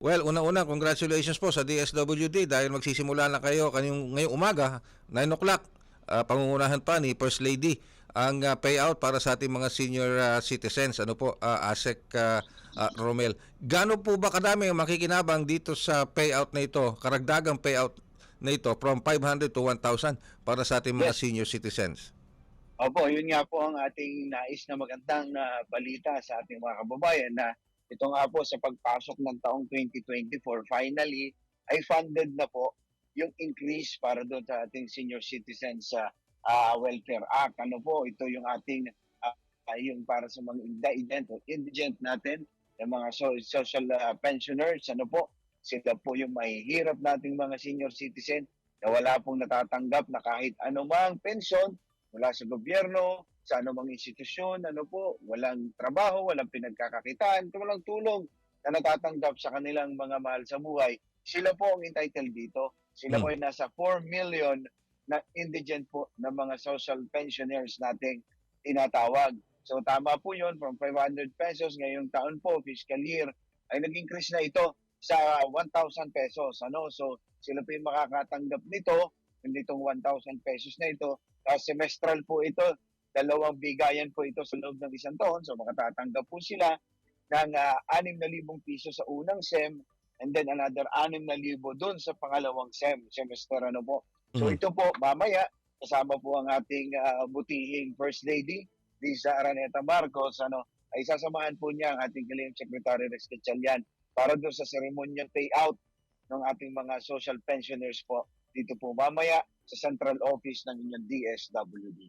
Well, una-una, congratulations po sa DSWD dahil magsisimula na kayo kanyang ngayong umaga, 9 o'clock, ah, pangungunahan pa ni First Lady ang ah, payout para sa ating mga senior ah, citizens. Ano po, ah, ASEC ah, ah, Romel. Gaano po ba kadami ang makikinabang dito sa payout na ito, karagdagang payout na ito from 500 to 1,000 para sa ating mga Yes. senior citizens? Opo, yun nga po ang ating nais na magandang na balita sa ating mga kababayan na ito nga po sa pagpasok ng taong 2024, finally, ay funded na po yung increase para doon sa ating senior citizens sa ah, Welfare Act. Ano po, ito yung ating ah, yung para sa mga indigent indigent natin, yung mga so- social ah, pensioners, ano po, sila po yung mahihirap nating mga senior citizen na wala pong natatanggap na kahit anumang pensyon mula sa gobyerno, sa anumang institusyon, ano po, walang trabaho, walang pinagkakakitaan, walang tulong na natatanggap sa kanilang mga mahal sa buhay, sila po ang entitled dito. Sila Hmm. po ay nasa 4 million na indigent po na mga social pensioners nating tinatawag. So tama po yun, from 500 pesos ngayong taon po, fiscal year, ay nag-increase na ito sa 1,000 pesos. Ano? So sila po yung makakatanggap nito, nitong 1,000 pesos na ito. Tapos semestral po ito, dalawang bigayan po ito sa loob ng isang taon. So makatatanggap po sila ng uh, 6,000 piso sa unang SEM and then another 6,000 doon sa pangalawang SEM, semester ano po. So Mhm. ito po, mamaya, kasama po ang ating ah, butihing First Lady, Lisa Araneta Marcos, ano, ay sasamahan po niya ang ating Kalim Secretary Rex Gatchalian para doon sa ceremonial payout ng ating mga social pensioners po dito po mamaya sa central office ng inyong DSWD.